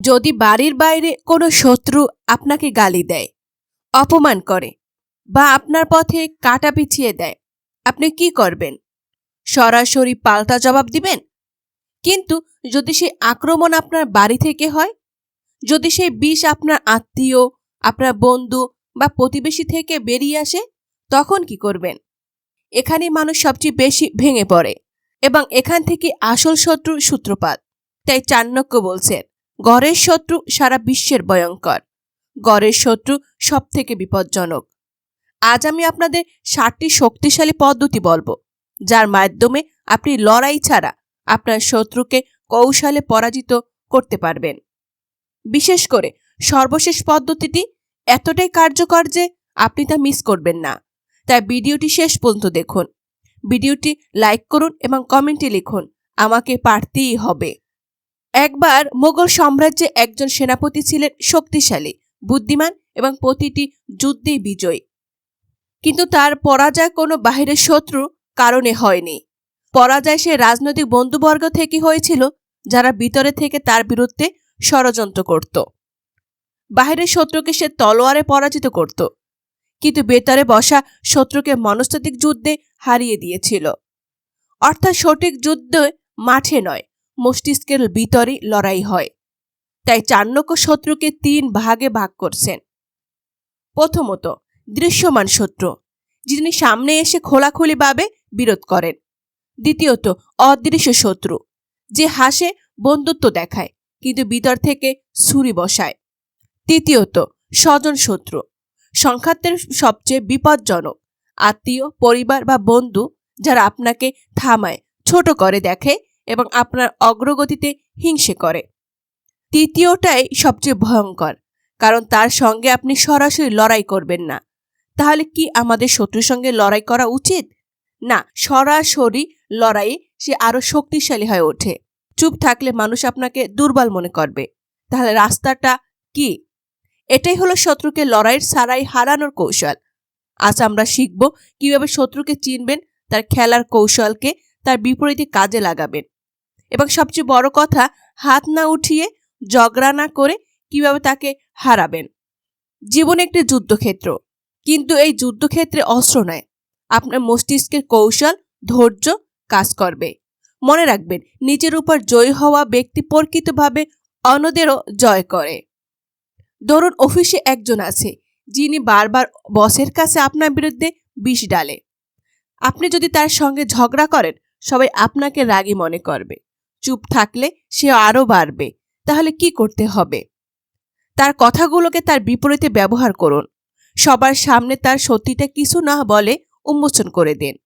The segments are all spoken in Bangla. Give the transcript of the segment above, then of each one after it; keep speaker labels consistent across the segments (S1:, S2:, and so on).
S1: যদি বাড়ির বাইরে কোনো শত্রু আপনাকে গালি দেয়, অপমান করে বা আপনার পথে কাটা পিছিয়ে দেয়, আপনি কি করবেন? সরাসরি পাল্টা জবাব দিবেন? কিন্তু যদি সেই আক্রমণ আপনার বাড়ি থেকে হয়, যদি সেই বিষ আপনার আত্মীয়, আপনার বন্ধু বা প্রতিবেশী থেকে বেরিয়ে আসে, তখন কি করবেন? এখানে মানুষ সবচেয়ে বেশি ভেঙে পড়ে এবং এখান থেকে আসল শত্রুর সূত্রপাত, তাই চাণক্য বলছেন গড়ের শত্রু সারা বিশ্বের ভয়ঙ্কর। গড়ের শত্রু সব থেকে বিপজ্জনক। আজ আমি আপনাদের ষাটটি শক্তিশালী পদ্ধতি বলব, যার মাধ্যমে আপনি লড়াই ছাড়া আপনার শত্রুকে কৌশলে পরাজিত করতে পারবেন। বিশেষ করে সর্বশেষ পদ্ধতিটি এতটাই কার্যকর যে আপনি তা মিস করবেন না। তাই ভিডিওটি শেষ পর্যন্ত দেখুন। ভিডিওটি লাইক করুন এবং কমেন্টে লিখুন, আমাকে পারতেই হবে। একবার মোগল সাম্রাজ্যে একজন সেনাপতি ছিলেন শক্তিশালী, বুদ্ধিমান এবং প্রতিটি যুদ্ধেই বিজয়ী। কিন্তু তার পরাজয় কোনো বাহিরের শত্রু কারণে হয়নি। পরাজয় সে রাজনৈতিক বন্ধুবর্গ থেকে হয়েছিল, যারা ভিতরে থেকে তার বিরুদ্ধে ষড়যন্ত্র করত। বাহিরের শত্রুকে সে তলোয়ারে পরাজিত করত, কিন্তু বেতারে বসা শত্রুকে মনস্তাত্ত্বিক যুদ্ধে হারিয়ে দিয়েছিল। অর্থাৎ সঠিক যুদ্ধে মাঠে নয় মস্তিষ্কের ভিতরে লড়াই হয়। তাই চাণক্য শত্রুকে তিন ভাগে ভাগ করছেন। প্রথমত, দৃশ্যমান শত্রু, যিনি সামনে এসে খোলাখুলিভাবে বিরোধ করেন। দ্বিতীয়ত, অদৃশ্য শত্রু, যে হাসে বন্ধুত্ব দেখায়, কিন্তু ভিতর থেকে ছুরি বসায়। তৃতীয়ত, স্বজন শত্রু সংখ্যাতের সবচেয়ে বিপজ্জনক, আত্মীয়, পরিবার বা বন্ধু, যারা আপনাকে থামায়, ছোট করে দেখে এবং আপনার অগ্রগতিতে হিংসে করে। তৃতীয়টাই সবচেয়ে ভয়ঙ্কর, কারণ তার সঙ্গে আপনি সরাসরি লড়াই করবেন না। তাহলে কি আমাদের শত্রুর সঙ্গে লড়াই করা উচিত? না, সরাসরি লড়াইয়ে সে আরও শক্তিশালী হয়ে ওঠে। চুপ থাকলে মানুষ আপনাকে দুর্বল মনে করবে। তাহলে রাস্তাটা কি? এটাই হলো শত্রুকে লড়াইয়ের সারাই হারানোর কৌশল। আজ আমরা শিখব কীভাবে শত্রুকে চিনবেন, তার খেলার কৌশলকে তার বিপরীতে কাজে লাগাবেন। এবং সবচেয়ে বড় কথা, হাত না উঠিয়ে ঝগড়া না করে কীভাবে তাকে হারাবেন? জীবন একটি যুদ্ধক্ষেত্র, কিন্তু এই যুদ্ধক্ষেত্রে অস্ত্র নয়। আপনার মস্তিষ্কের কৌশল, ধৈর্য কাজ করবে। মনে রাখবেন, নিজের উপর জয়ী হওয়া ব্যক্তি প্রকৃতভাবে অন্যদেরও জয় করে। ধরুন, অফিসে একজন আছে, যিনি বারবার বসের কাছে আপনার বিরুদ্ধে বিষ ডালে। আপনি যদি তার সঙ্গে ঝগড়া করেন, সবাই আপনাকে রাগী মনে করবে। চুপ থাকলে সে আরও বাড়বে। তাহলে কি করতে হবে? তার কথাগুলোকে তার বিপরীতে ব্যবহার করুন। সবার সামনে তার সত্যিটা কিছু না বলে উন্মোচন করে দিন।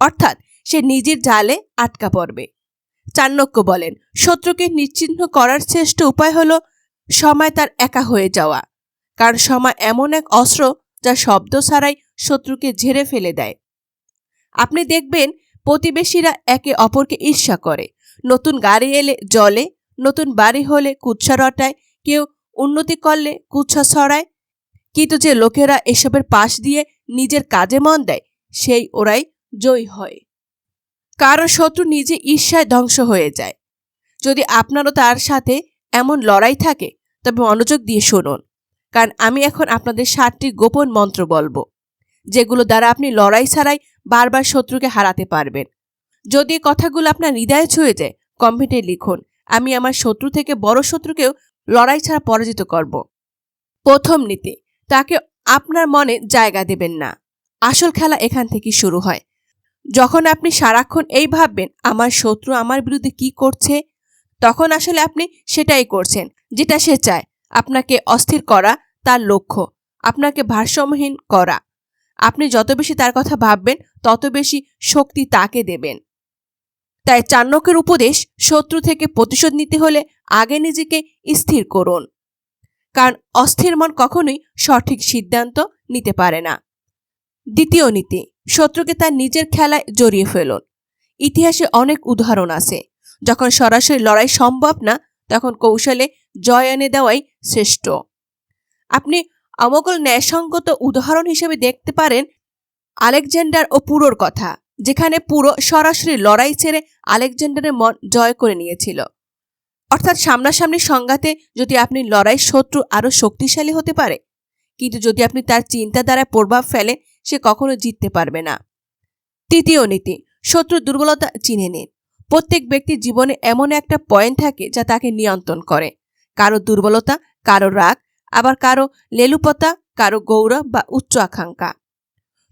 S1: অর্থাৎ সে নিজের জালে আটকা পড়বে। চাণক্য বলেন, শত্রুকে নিশ্চিহ্ন করার শ্রেষ্ঠ উপায় হলো সময় তার একা হয়ে যাওয়া। কারণ সময় এমন এক অস্ত্র যা শব্দ ছাড়াই শত্রুকে ঝেড়ে ফেলে দেয়। আপনি দেখবেন, প্রতিবেশীরা একে অপরকে ঈর্ষা করে। নতুন গাড়ি এলে জলে, নতুন বাড়ি হলে কুৎসা রটায়, কেউ উন্নতি করলে কুৎসা ছড়ায়। কিন্তু যে লোকেরা এসবের পাশ দিয়ে নিজের কাজে মন দেয়, সেই ওরাই জয়ী হয়। কারণ শত্রু নিজে ঈর্ষায় ধ্বংস হয়ে যায়। যদি আপনারও তার সাথে এমন লড়াই থাকে, তবে মনোযোগ দিয়ে শুনুন। কারণ আমি এখন আপনাদের সাতটি গোপন মন্ত্র বলব, যেগুলো দ্বারা আপনি লড়াই ছাড়াই বারবার শত্রুকে হারাতে পারবেন। যদি কথাগুলো আপনার হৃদয়ে ছুঁয়ে যায়, কমেন্টে লিখুন। আমি আমার শত্রু থেকে বড় শত্রুকেও লড়াই ছাড়া পরাজিত করব। প্রথম নীতি, তাকে আপনার মনে জায়গা দেবেন না। আসল খেলা এখান থেকে শুরু হয়। যখন আপনি সারাক্ষণ এই ভাববেন, আমার শত্রু আমার বিরুদ্ধে কি করছে, তখন আসলে আপনি সেটাই করছেন, যেটা সে চায়। আপনাকে অস্থির করা তার লক্ষ্য, আপনাকে ভারসাম্যহীন করা। আপনি যত বেশি তার কথা ভাববেন, তত বেশি শক্তি তাকে দেবেন। তাই চাণক্যের উপদেশ শত্রু থেকে প্রতিশোধ নিতে হলে আগে নিজেকে স্থির করুন। কারণ অস্থির মন কখনোই সঠিক সিদ্ধান্ত নিতে পারে না। দ্বিতীয় নীতি, শত্রুকে তার নিজের খেলায় জড়িয়ে ফেলুন। ইতিহাসে অনেক উদাহরণ আছে। যখন সরাসরি লড়াই সম্ভব না, তখন কৌশলে জয় এনে দেওয়াই শ্রেষ্ঠ। আপনি অমগল ন্যায়সঙ্গত উদাহরণ হিসেবে দেখতে পারেন আলেকজান্ডার ও পুরোর কথা। যেখানে পুরো সরাসরি লড়াই ছেড়ে আলেকজান্ডারের মন জয় করে নিয়েছিল। অর্থাৎ সামনাসামনি সংঘাতে যদি আপনি লড়াই শত্রু আরও শক্তিশালী হতে পারে, কিন্তু যদি আপনি তার চিন্তা দ্বারা প্রভাব ফেলে, সে কখনো জিততে পারবে না। তৃতীয় নীতি, শত্রুর দুর্বলতা চিনে নিন। প্রত্যেক ব্যক্তির জীবনে এমন একটা পয়েন্ট থাকে যা তাকে নিয়ন্ত্রণ করে। কারও দুর্বলতা, কারও রাগ, আবার কারও লেলুপতা, কারও গৌরব বা উচ্চ আকাঙ্ক্ষা।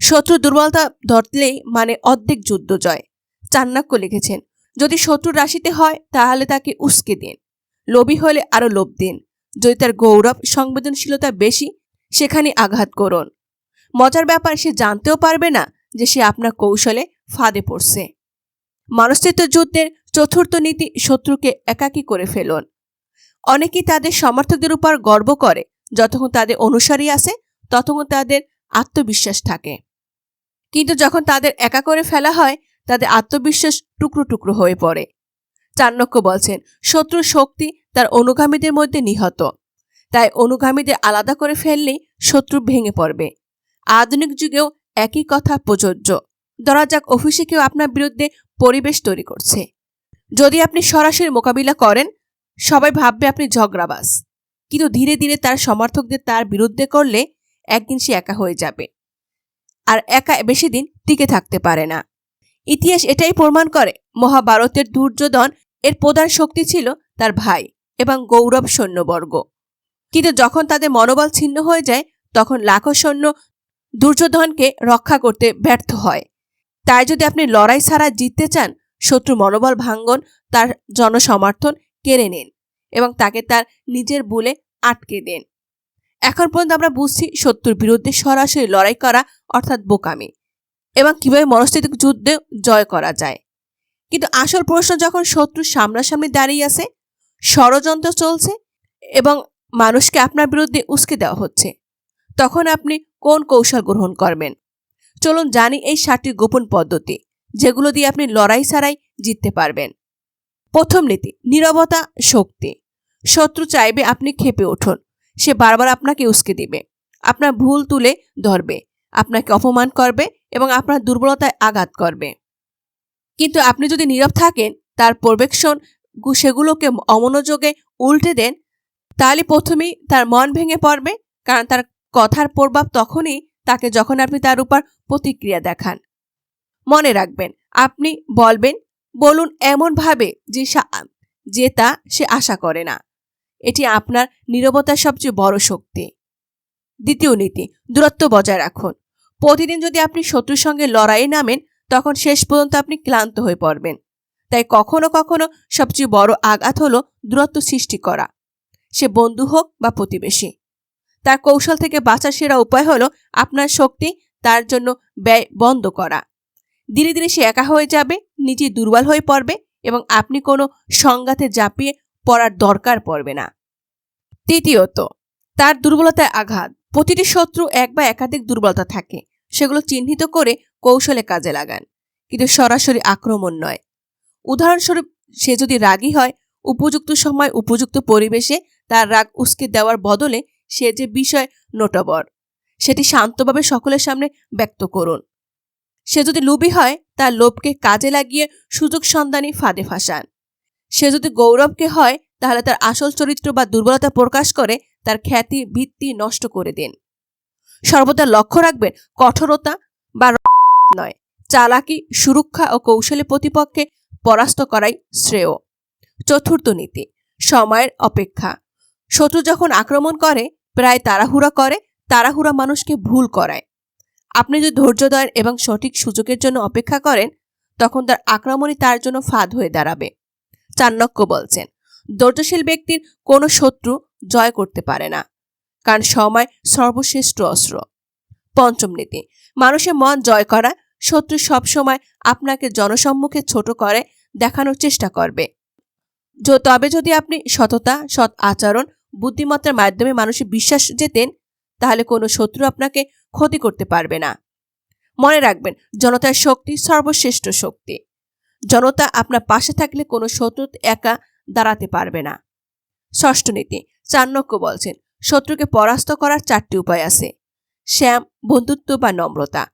S1: শত্রু দুর্বলতা ধরলেই মানে অর্ধেক যুদ্ধ জয়। চান্নাক্য লিখেছেন, যদি শত্রুর রাশিতে হয়, তাহলে তাকে উস্কে দিন। লোভী হলে আরও লোভ দিন। যদি তার গৌরব, সংবেদনশীলতা বেশি, সেখানে আঘাত করুন। মজার ব্যাপার, সে জানতেও পারবে না যে সে আপনার কৌশলে ফাঁদে পড়ছে। মনস্থিত যুদ্ধের চতুর্থ নীতি, শত্রুকে একাকী করে ফেলুন। অনেকেই তাদের সমর্থকদের উপর গর্ব করে। যতক্ষণ তাদের অনুসারী আছে, ততক্ষণ তাদের আত্মবিশ্বাস থাকে। কিন্তু যখন তাদের একা করে ফেলা হয়, তাদের আত্মবিশ্বাস টুকরো টুকরো হয়ে পড়ে। চাণক্য বলছেন, শত্রুর শক্তি তার অনুগামীদের মধ্যে নিহত। তাই অনুগামীদের আলাদা করে ফেললেই শত্রু ভেঙে পড়বে। আধুনিক যুগেও একই কথা প্রযোজ্য। ধরা যাক অফিসে কেউ আপনার বিরুদ্ধে পরিবেশ তৈরি করছে। যদি আপনি সরাসরি মোকাবিলা করেন, সবাই ভাববে আপনি ঝগড়াবাস কিন্তু ধীরে ধীরে তার সমর্থকদের তার বিরুদ্ধে করলে একদিন সে একা হয়ে যাবে। আর একা বেশি দিন টিকে থাকতে পারে না। ইতিহাস এটাই প্রমাণ করে, মহাভারতের দুর্যোধন এর প্রধান শক্তি ছিল তার ভাই এবং গৌরব সৈন্যবর্গ। কিন্তু যখন তাদের মনোবল ছিন্ন হয়ে যায়, তখন লাখো সৈন্য দুর্যোধনকে রক্ষা করতে ব্যর্থ হয়। তাই যদি আপনি লড়াই ছাড়া জিততে চান, শত্রু মনোবল ভাঙ্গন, তার জনসমর্থন কেড়ে নিন এবং তাকে তার নিজের বলে আটকে দেন। এখন পর্যন্ত আমরা বুঝছি শত্রুর বিরুদ্ধে সরাসরি লড়াই করা, অর্থাৎ বোকামি, এবং কীভাবে মনস্তাত্ত্বিক যুদ্ধে জয় করা যায়। কিন্তু আসল প্রশ্ন যখন শত্রু সামনাসামনি দাঁড়িয়ে আছে, ষড়যন্ত্র চলছে, এবং মানুষকে আপনার বিরুদ্ধে উস্কে দেওয়া হচ্ছে, তখন আপনি কোন কৌশল গ্রহণ করবেন? চলুন জানি এই সাতটি গোপন পদ্ধতি, যেগুলো দিয়ে আপনি লড়াই ছাড়াই জিততে পারবেন। প্রথম নীতি, নীরবতা শক্তি। শত্রু চাইবে আপনি খেপে উঠুন সে বারবার আপনাকে উস্কে দিবে। আপনার ভুল তুলে ধরবে। আপনাকে অপমান করবে এবং আপনার দুর্বলতায় আঘাত করবে। কিন্তু আপনি যদি নীরব থাকেন, তার পর্যবেক্ষণ সেগুলোকে অমনোযোগে উল্টে দেন, তাহলে প্রথমেই তার মন ভেঙে পড়বে, কারণ তার কথার প্রভাব তখনই তাকে যখন আপনি তার উপর প্রতিক্রিয়া দেখান। মনে রাখবেন, আপনি বলবেন, বলুন এমনভাবে যে যে তা সে আশা করে না। এটি আপনার নীরবতার সবচেয়ে বড় শক্তি। দ্বিতীয় নীতি, দূরত্ব বজায় রাখুন। প্রতিদিন যদি আপনি শত্রুর সঙ্গে লড়াইয়ে নামেন, তখন শেষ পর্যন্ত আপনি ক্লান্ত হয়ে পড়বেন। তাই কখনো কখনো সবচেয়ে বড় আঘাত হলো দূরত্ব সৃষ্টি করা। সে বন্ধু হোক বা প্রতিবেশী। তার কৌশল থেকে বাঁচার সেরা উপায় হলো আপনার শক্তি তার জন্য ব্যয় বন্ধ করা। ধীরে ধীরে সে একা হয়ে যাবে, নিজে দুর্বল হয়ে পড়বে এবং আপনি কোনো সংঘাতে জাপিয়ে পড়ার দরকার পড়বে না। তৃতীয়ত, তার দুর্বলতায় আঘাত। প্রতিটি শত্রু এক বা একাধিক দুর্বলতা থাকে। সেগুলো চিহ্নিত করে কৌশলে কাজে লাগান। কিন্তু সরাসরি আক্রমণ নয়। উদাহরণস্বরূপ, সে যদি রাগী হয়, উপযুক্ত সময়, উপযুক্ত পরিবেশে তার রাগ উস্কে দেওয়ার বদলে সে যে বিষয় নোটবর, সেটি শান্তভাবে সকলের সামনে ব্যক্ত করুন। সে যদি লোভী হয়, তার লোভকে কাজে লাগিয়ে সুযোগ সন্ধানী ফাঁদে ফাঁসান। সে যদি গৌরবকে হয়, তাহলে তার আসল চরিত্র বা দুর্বলতা প্রকাশ করে তার খ্যাতি, ভিত্তি নষ্ট করে দিন। সর্বদা লক্ষ্য রাখবেন, কঠোরতা বা নয়। চালাকি, সুরক্ষা ও কৌশলী প্রতিপক্ষে পরাস্ত করাই শ্রেয়। চতুর্থ নীতি, সময়ের অপেক্ষা। শত্রু যখন আক্রমণ করে, প্রায় তাড়াহুড়া করে, তাড়াহুড়া মানুষকে ভুল করায়। আপনি যদি ধৈর্য দেন এবং সঠিক সুযোগের জন্য অপেক্ষা করেন, তখন তার আক্রমণই তার জন্য ফাঁদ হয়ে দাঁড়াবে। চাণক্য বলছেন ধৈর্যশীল ব্যক্তির কোনো শত্রু জয় করতে পারে না, কারণ সময় সর্বশ্রেষ্ঠ অস্ত্র। পঞ্চম নীতি, মানুষের মন জয় করা, শত্রু সবসময় আপনাকে জনসম্মুখে ছোট করে দেখানোর চেষ্টা করবে। তবে যদি আপনি সততা, সৎ আচরণ, বুদ্ধিমত্তার মাধ্যমে মানুষের বিশ্বাস যেতেন তাহলে কোনো শত্রু আপনাকে ক্ষতি করতে পারবে না। মনে রাখবেন, জনতার শক্তি সর্বশ্রেষ্ঠ শক্তি। জনতা আপনার পাশে থাকলে কোনো শত্রু একা দাঁড়াতে পারবে না। ষষ্ঠ নীতি চাণক্য বলছেন, শত্রুকে পরাস্ত করার চারটি উপায় আছে। শ্যাম, বন্ধুত্ব বা নম্রতা,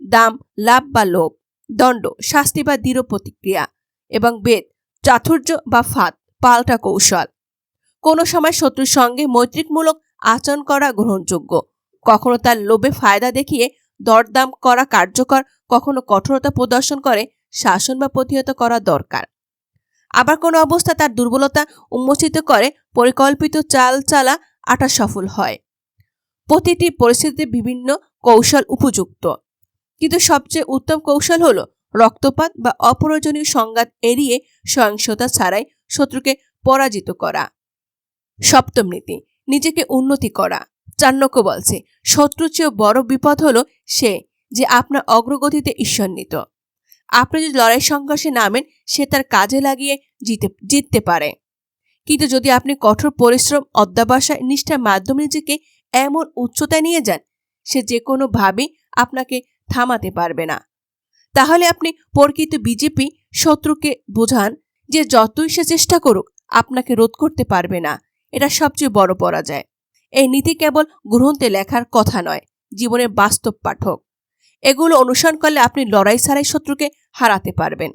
S1: দাম, লাভ বা লোভ, দণ্ড, শাস্তি বা দৃঢ় প্রতিক্রিয়া এবং বেদ, চাতুর্য বা ফাঁদ, পাল্টা কৌশল। কোনো সময় শত্রুর সঙ্গে মৈত্রিকমূলক আচরণ করা গ্রহণযোগ্য। কখনো তার লোভে ফায়দা দেখিয়ে দরদাম করা কার্যকর, কখনো কঠোরতা প্রদর্শন করে শাসন বা প্রতিহত করা দরকার। আবার কোনো অবস্থা তার দুর্বলতা উন্মোচিত করে, পরিকল্পিত চাল চালা আটা সফল হয়। প্রতিটি পরিস্থিতিতে বিভিন্ন কৌশল উপযুক্ত। কিন্তু সবচেয়ে উত্তম কৌশল হলো রক্তপাত বা অপ্রয়োজনীয় সংঘাত এড়িয়ে সহিংসতা ছাড়াই শত্রুকে পরাজিত করা। সপ্তম নীতি, নিজেকে উন্নতি করা। চাণক্য বলছে, শত্রুর চেয়ে বড় বিপদ হলো সে যে আপনার অগ্রগতিতে ঈশ্বরনিত আপনি যদি লড়াই সংঘর্ষে নামেন, সে তার কাজে লাগিয়ে জিতে, জিততে পারে। কিন্তু যদি আপনি কঠোর পরিশ্রম, অধ্যাবসায়, নিষ্ঠার মাধ্যমে নিজেকে এমন উচ্চতায় নিয়ে যান, সে যে কোনোভাবেই আপনাকে থামাতে পারবে না। তাহলে আপনি প্রকৃত বিজেপি শত্রুকে বোঝান যে যতই সে চেষ্টা করুক, আপনাকে রোধ করতে পারবে না। এটা সবচেয়ে বড় পরাজয়। এই নীতি কেবল গ্রন্থে লেখার কথা নয়, জীবনের বাস্তব পাঠক। এগুলো অনুসরণ করলে আপনি লড়াই ছাড়াই শত্রুকে হারাতে পারবেন।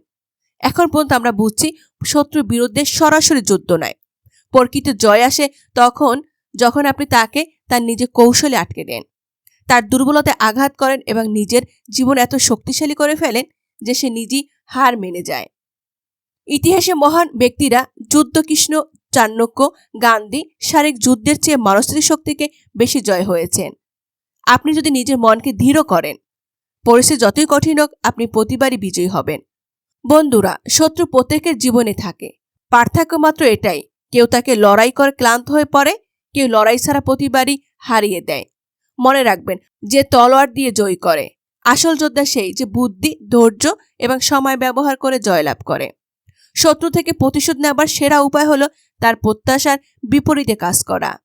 S1: এখন পর্যন্ত আমরা বুঝছি শত্রুর বিরুদ্ধে সরাসরি যুদ্ধ নয়। প্রকৃত জয় আসে তখন যখন আপনি তাকে তার নিজের কৌশলে আটকে দেন। তার দুর্বলতায় আঘাত করেন এবং নিজের জীবন এত শক্তিশালী করে ফেলেন যে সে নিজেই হার মেনে যায়। ইতিহাসে মহান ব্যক্তিরা যুদ্ধকৃষ্ণ চাণক্য গান্ধী শারীরিক যুদ্ধের চেয়ে মানসিক শক্তিকে বেশি জয় হয়েছেন। আপনি যদি নিজের মনকে দৃঢ় করেন পরিস্থিতি যতই কঠিন হোক, আপনি প্রতিবারই বিজয়ী হবেন। বন্ধুরা, শত্রু প্রত্যেকের জীবনে থাকে। পার্থক্য মাত্র এটাই, কেউ তাকে লড়াই করে ক্লান্ত হয়ে পড়ে, কেউ লড়াই ছাড়া প্রতিবারই হারিয়ে দেয়। মনে রাখবেন, যে তলোয়ার দিয়ে জয় করে, আসল যোদ্ধা সেই যে বুদ্ধি, ধৈর্য এবং সময় ব্যবহার করে জয়লাভ করে। শত্রু থেকে প্রতিশোধ নেবার সেরা উপায় হলো তার প্রত্যাশার বিপরীতে কাজ করা।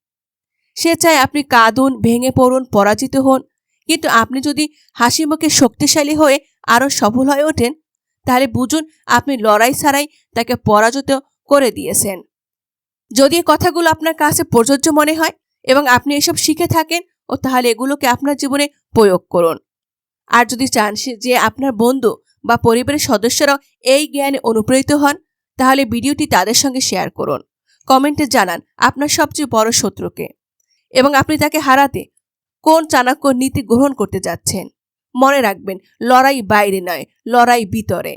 S1: সে চায় আপনি কাঁদুন, ভেঙে পড়ুন, পরাজিত হন কিন্তু আপনি যদি হাসি মুখে শক্তিশালী হয়ে আরও সফল হয়ে ওঠেন, তাহলে বুঝুন আপনি লড়াই ছাড়াই তাকে পরাজিত করে দিয়েছেন। যদি এই কথাগুলো আপনার কাছে প্রযোজ্য মনে হয় এবং আপনি এসব শিখে থাকেন, ও তাহলে এগুলোকে আপনার জীবনে প্রয়োগ করুন। আর যদি চান যে আপনার বন্ধু বা পরিবারের সদস্যরাও এই জ্ঞানে অনুপ্রেরিত হন, তাহলে ভিডিওটি তাদের সঙ্গে শেয়ার করুন। কমেন্টে জানান আপনার সবচেয়ে বড় শত্রুকে। এবং আপনি তাকে হারাতে কোন চাণক্য নীতি গ্রহণ করতে যাচ্ছেন? মনে রাখবেন লড়াই বাইরে নয় লড়াই ভিতরে।